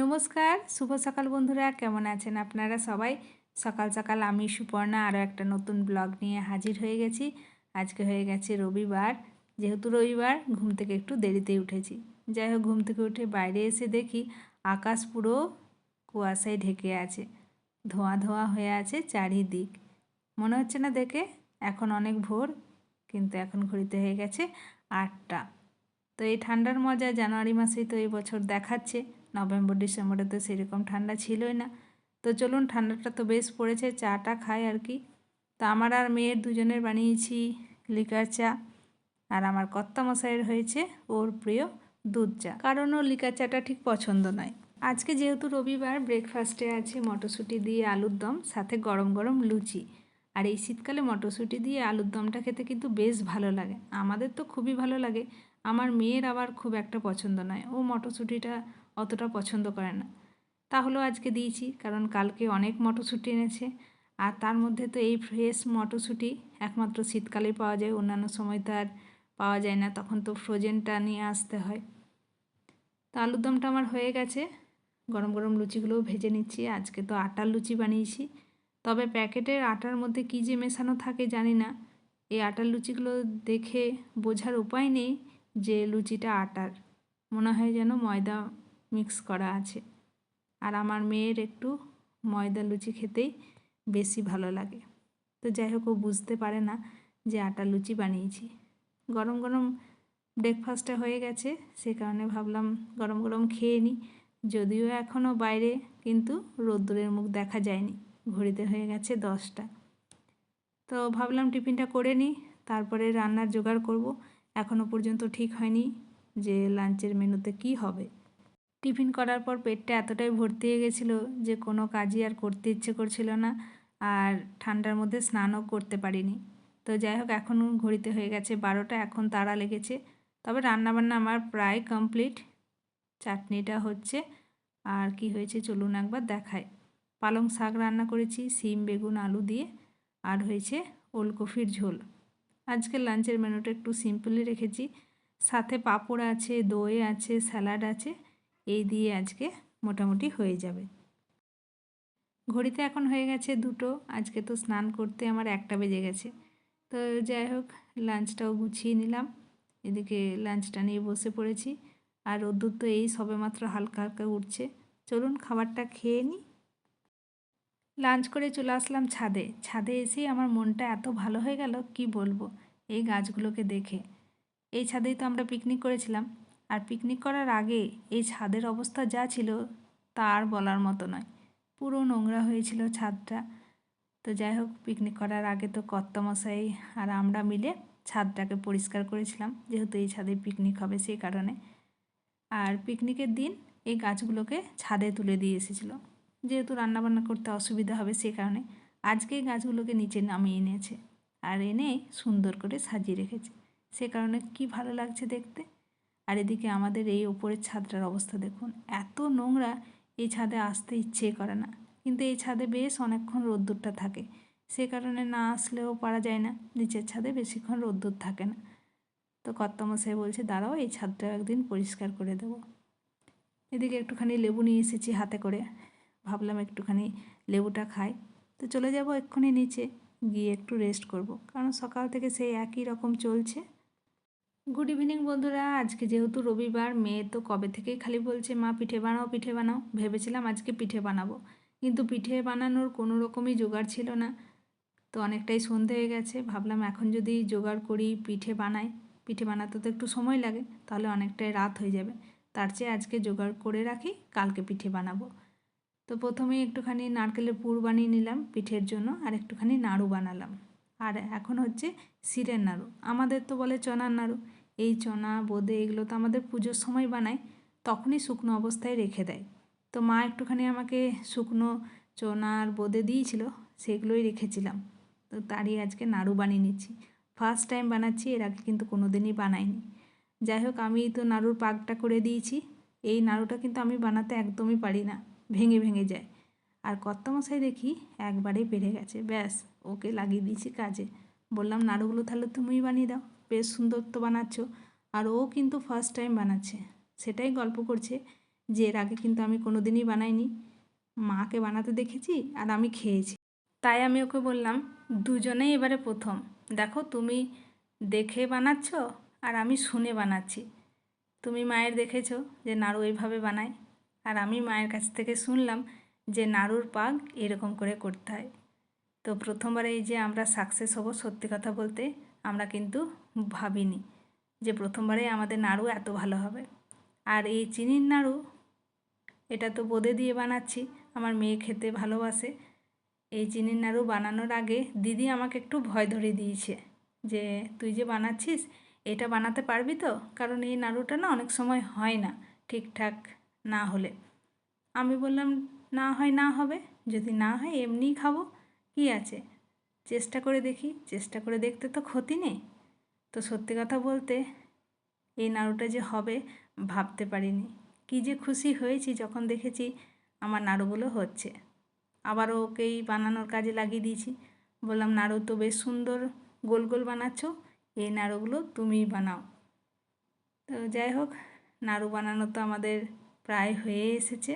নমস্কার, শুভ সকাল বন্ধুরা, কেমন আছেন আপনারা সবাই? সকাল সকাল আমি সুপর্ণা, আরও একটা নতুন ব্লগ নিয়ে হাজির হয়ে গেছি। আজকে হয়ে গেছে রবিবার, যেহেতু রবিবার, ঘুম থেকে একটু দেরিতেই উঠেছি। যাই হোক, ঘুম থেকে উঠে বাইরে এসে দেখি আকাশ পুরো কুয়াশায় ঢেকে আছে, ধোঁয়া ধোঁয়া হয়ে আছে চারিদিক। মনে হচ্ছে না দেখে, এখন অনেক ভোর, কিন্তু এখন ঘড়িতে হয়ে গেছে আটটা। তো এই ঠান্ডার মজা জানুয়ারি মাসেই তো এই বছর দেখাচ্ছে। নভেম্বর, ডিসেম্বরে তো সেরকম ঠান্ডা ছিলই না। তো চলুন, ঠান্ডাটা তো বেশ পড়েছে, চাটা খাই আর কি। তো আমার আর মেয়ের দুজনের বানিয়েছি লিকার চা, আর আমার কর্তা মশাইয়ের হয়েছে ওর প্রিয় দুধ চা। কারণ ও লিকার চাটা ঠিক পছন্দ নয়। আজকে যেহেতু রবিবার, ব্রেকফাস্টে আছে মটরশুঁটি দিয়ে আলুর দম, সাথে গরম গরম লুচি। আর এই শীতকালে মটরশুঁটি দিয়ে আলুর দমটা খেতে কিন্তু বেশ ভালো লাগে। আমাদের তো খুবই ভালো লাগে। আমার মেয়ের আবার খুব একটা পছন্দ নয়। ও মটরশুঁটিটা অতটা পছন্দ করে না। তাহলেও আজকে দিয়েছি, কারণ কালকে অনেক মটরশুঁটি এনেছে। আর তার মধ্যে তো এই ফ্রেশ মটরশুঁটি একমাত্র শীতকালেই পাওয়া যায়, অন্যান্য সময় তো আর পাওয়া যায় না, তখন তো ফ্রোজেনটা নিয়ে আসতে হয়। তো আলুর দমটা আমার হয়ে গেছে। গরম গরম লুচিগুলোও ভেজে নিচ্ছি। আজকে তো আটার লুচি বানিয়েছি। তবে প্যাকেটের আটার মধ্যে কী যে মেশানো থাকে জানি না। এই আটার লুচিগুলো দেখে বোঝার উপায় নেই যে লুচিটা আটার। মনে হয় যেন ময়দা মিক্স করা আছে। আর আমার মেয়ের একটু ময়দা লুচি খেতেই বেশি ভালো লাগে। তো যাই হোক, ও বুঝতে পারে না যে আটা লুচি বানিয়েছি। গরম গরম ব্রেকফাস্টটা হয়ে গেছে, সে কারণে ভাবলাম গরম গরম খেয়ে নিই যদিও এখনও বাইরে, কিন্তু রোদ্দুরের মুখ দেখা যায়নি। ঘড়িতে হয়ে গেছে দশটা। তো ভাবলাম টিফিনটা করে নিই তারপরে রান্নার জোগাড় করব। এখনও পর্যন্ত ঠিক হয়নি যে লাঞ্চের মেনুতে কি হবে। টিফিন করার পর পেটটা এতটাই ভর্তি হয়ে গেছিল যে কোনো কাজই আর করতে ইচ্ছে করছিল না আর ঠান্ডার মধ্যে স্নানও করতে পারিনি। তো যাই হোক এখন ঘড়িতে হয়ে গেছে বারোটা, এখন তাড়া লেগেছে। তবে রান্নাবান্না আমার প্রায় কমপ্লিট। চাটনিটা হচ্ছে। আর কি হয়েছে চলুন একবার দেখায় পালং শাক রান্না করেছি, সিম, বেগুন, আলু দিয়ে। আর হয়েছে ওলকফির ঝোল। আজকে লাঞ্চের মেনুটা একটু সিম্পলি রেখেছি। সাথে পাঁপড় আছে, দই আছে, স্যালাড আছে। এই দিয়ে আজকে মোটামুটি হয়ে যাবে। ঘড়িতে এখন হয়ে গেছে দুটো, আজকে তো স্নান করতে আমার একটা বেজে গেছে। তো যাই হোক, লাঞ্চটাও গুছিয়ে নিলাম। এদিকে লাঞ্চটা নিয়ে বসে পড়েছি। আর রোদ্দুর তো এই সবে মাত্র হালকা হালকা উঠছে। চলুন খাবারটা খেয়ে নিই। লাঞ্চ করে চলে আসলাম ছাদে। ছাদে এসেই আমার মনটা এত ভালো হয়ে গেল, কি বলব? এই গাছগুলোকে দেখে। এই ছাদেই তো আমরা পিকনিক করেছিলাম। আর পিকনিক করার আগে এই ছাদের অবস্থা যা ছিল তা আর বলার মতো নয়। পুরো নোংরা হয়েছিল ছাদটা। তো যাই হোক পিকনিক করার আগে তো কর্তামশাই আর আমরা মিলে ছাদটাকে পরিষ্কার করেছিলাম। যেহেতু এই ছাদে পিকনিক হবে সেই কারণে। আর পিকনিকের দিন এই গাছগুলোকে ছাদে তুলে দিয়ে এসেছিল। যেহেতু রান্নাবান্না করতে অসুবিধা হবে সে কারণে আজকে গাছগুলোকে নিচে নামিয়ে এনেছে। আর এনে সুন্দর করে সাজিয়ে রেখেছে। সে কারণে কি ভালো লাগছে দেখতে? আর এদিকে আমাদের এই ওপরের ছাদটার অবস্থা দেখুন, এত নোংরা এই ছাদে আসতে ইচ্ছে করে না। কিন্তু এই ছাদে বেশ অনেকক্ষণ রোদ্দুরটা থাকে। সে কারণে না আসলেও পারা যায় না, নিচের ছাদে বেশিক্ষণ রোদ্দুর থাকে না। তো কর্তামশাই বলছে, দাঁড়াও, এই ছাদটা একদিন পরিষ্কার করে দেবো। এদিকে একটুখানি লেবু নিয়ে এসেছি হাতে করে। ভাবলাম একটুখানি লেবুটা খাই। তো চলে যাব এক্ষুনি নিচে, গিয়ে একটু রেস্ট করব। কারণ সকাল থেকে সেই একই রকম চলছে। গুড ইভিনিং বন্ধুরা। আজকে যেহেতু রবিবার, মেয়ে তো কবে থেকেই খালি বলছে, মা, পিঠে বানাও পিঠে বানাও। ভেবেছিলাম আজকে পিঠে বানাবো। কিন্তু পিঠে বানানোর কোনো রকমই জোগাড় ছিল না। তো অনেকটাই সন্ধে হয়ে গেছে। ভাবলাম এখন যদি জোগাড় করি, পিঠে বানাই। পিঠে বানাতে তো একটু সময় লাগে, তাহলে অনেকটাই রাত হয়ে যাবে। তার চেয়ে আজকে জোগাড় করে রাখি, কালকে পিঠে বানাবো। তো প্রথমে একটুখানি নারকেলের পুর বানিয়ে নিলাম, পিঠের জন্য, আর একটুখানি নাড়ু বানালাম। আর এখন হচ্ছে সিরের নাড়ু। আমাদের তো বলে চনার নাড়ু। এই চনা, বোঁদে এগুলো তো আমাদের পুজোর সময় বানায়, তখনই শুকনো অবস্থায় রেখে দেয়। তো মা একটুখানি আমাকে শুকনো চনার বোঁদে দিয়েছিল, সেগুলোই রেখেছিলাম। তো তারই আজকে নাড়ু বানিয়ে নিচ্ছি। ফার্স্ট টাইম বানাচ্ছি, এর আগে কিন্তু কোনো দিনই বানাইনি। যাই হোক, আমি তো নাড়ুর পাকটা করে দিয়েছি। এই নাড়ুটা কিন্তু আমি বানাতে একদমই পারি না, ভেঙে ভেঙে যায়। আর কর্তামশাই দেখি একবারেই পেরে গেছে, ব্যাস, ওকে লাগিয়ে দিয়েছি কাজে। বললাম, নাড়ুগুলো তাহলে তুমিই বানিয়ে দাও। বেশ সুন্দর তো বানাচ্ছ। আর ও কিন্তু ফার্স্ট টাইম বানাচ্ছে। সেটাই গল্প করছে যে এর আগে কিন্তু আমি কোনো দিনই বানাইনি। মাকে বানাতে দেখেছি আর আমি খেয়েছি। তাই আমি ওকে বললাম, দুজনেই এবারে প্রথম। দেখো তুমি দেখে বানাচ্ছ আর আমি শুনে বানাচ্ছি। তুমি মায়ের দেখেছ যে নাড়ু এইভাবে বানায়। আর আমি মায়ের কাছ থেকে শুনলাম যে নাড়ুর পাক এরকম করে করতে হয়। তো প্রথমবার এই যে আমরা সাকসেস হব সত্যি কথা বলতে আমরা কিন্তু ভাবিনি যে প্রথমবারে আমাদের নাড়ু এত ভালো হবে। আর এই চিনির নাড়ু, এটা তো বোঁদে দিয়ে বানাচ্ছি, আমার মেয়ে খেতে ভালোবাসে। এই চিনির নাড়ু বানানোর আগে দিদি আমাকে একটু ভয় ধরে দিয়েছে যে, তুই যে বানাচ্ছিস, এটা বানাতে পারবি তো? কারণ এই নাড়ুটা না অনেক সময় হয় না ঠিকঠাক না হলে। আমি বললাম, না হয়, না হবে। যদি না হয়, এমনিই খাব। কি আছে? চেষ্টা করে দেখি, চেষ্টা করে দেখতে তো ক্ষতি নেই। তো সত্যি কথা বলতে, এই নাড়ুটা যে হবে, ভাবতে পারিনি। কি যে খুশি হয়েছি যখন দেখেছি আমার নাড়ুগুলো হচ্ছে। আবারও ওকেই বানানোর কাজে লাগিয়ে দিয়েছি। বললাম, নাড়ু তো বেশ সুন্দর গোল গোল বানাচ্ছ, এই নাড়ুগুলো তুমিই বানাও। তো যাই হোক, নাড়ু বানানো তো আমাদের প্রায় হয়ে এসেছে।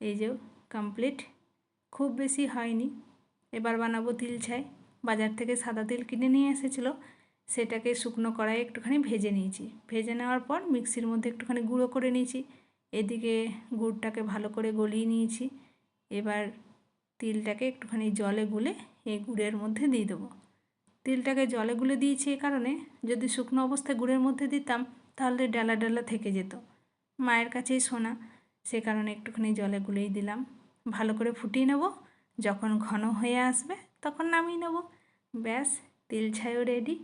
এই যে কমপ্লিট খুব বেশি হয়নি। এবার বানাবো তিল ছাই। বাজার থেকে সাদা তিল কিনে নিয়ে এসেছিল। সেটাকে শুকনো কড়াই একটুখানি ভেজে নিয়েছি। ভেজে নেওয়ার পর মিক্সির মধ্যে একটুখানি গুঁড়ো করে নিয়েছি। এদিকে গুড়টাকে ভালো করে গলিয়ে নিয়েছি। এবার তিলটাকে একটুখানি জলে গুলে এই গুড়ের মধ্যে দিয়ে দেবো। তিলটাকে জলে গুলে দিয়েছি এ কারণে যদি শুকনো অবস্থায় গুড়ের মধ্যে দিতাম তাহলে ডালা ডালা থেকে যেত। মায়ের কাছেই শোনা সে কারণে একটুখানি জলে গুলেই দিলাম। ভালো করে ফুটিয়ে নেব। যখন ঘন হয়ে আসবে তখন নামিয়ে নেব। ব্যাস, তিল ছাইও রেডি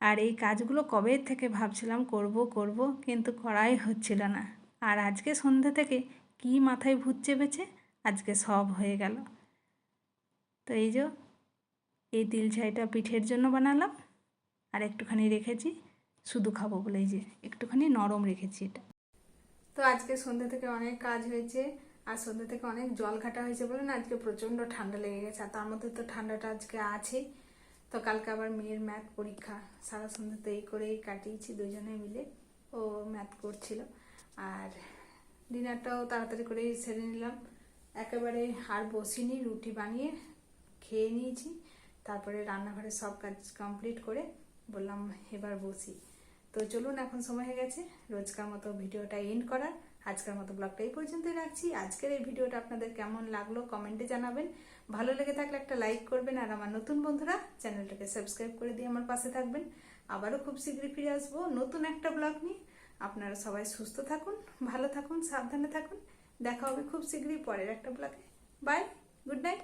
আর এই কাজগুলো কবে থেকে ভাবছিলাম করব করব, কিন্তু করাই হচ্ছিল না। আর আজকে সন্ধ্যে থেকে কি মাথায় ভূত চেপেছে, আজকে সব হয়ে গেল। তো এই যে, এই তিল ছাইটা পিঠের জন্য বানালাম। আর একটুখানি রেখেছি, শুধু খাব বলে এই যে, একটুখানি নরম রেখেছি এটা। তো আজকে সন্ধ্যে থেকে অনেক কাজ হয়েছে। আর সন্ধ্যে থেকে অনেক জল ঘাটা হয়েছে বলে না আজকে প্রচণ্ড ঠান্ডা লেগে গেছে, আর তার মধ্যে তো ঠান্ডাটা আজকে আছেই। তো কালকে আবার মেয়ের ম্যাথ পরীক্ষা, সারা সন্ধ্যে তো এই করেই কাটিয়েছি দুজনে মিলে, ও ম্যাথ করছিল। আর ডিনারটাও তাড়াতাড়ি করেই সেরে নিলাম। একেবারে আর বসিনি, রুটি বানিয়ে খেয়ে নিয়েছি। তারপরে রান্নাঘরে সব কাজ কমপ্লিট করে বললাম এবার বসি। তো চলুন, এখন সময় হয়ে গেছে। রোজকার মতো ভিডিওটা এন্ড করার। আজকের মতো ব্লগটা এই পর্যন্তই রাখছি। আজকের এই ভিডিওটা আপনাদের কেমন লাগল কমেন্টে জানাবেন। ভালো লেগে থাকলে একটা লাইক করবেন আর আমার নতুন বন্ধুরা চ্যানেলটাকে সাবস্ক্রাইব করে দিয়ে আমার পাশে থাকবেন। আবারও খুব শীঘ্রই ফিরে আসব নতুন একটা ব্লগ নিয়ে। আপনারা সবাই সুস্থ থাকুন, ভালো থাকুন, সাবধানে থাকুন। দেখা হবে খুব শীঘ্রই পরের একটা ব্লগে। Bye, good night.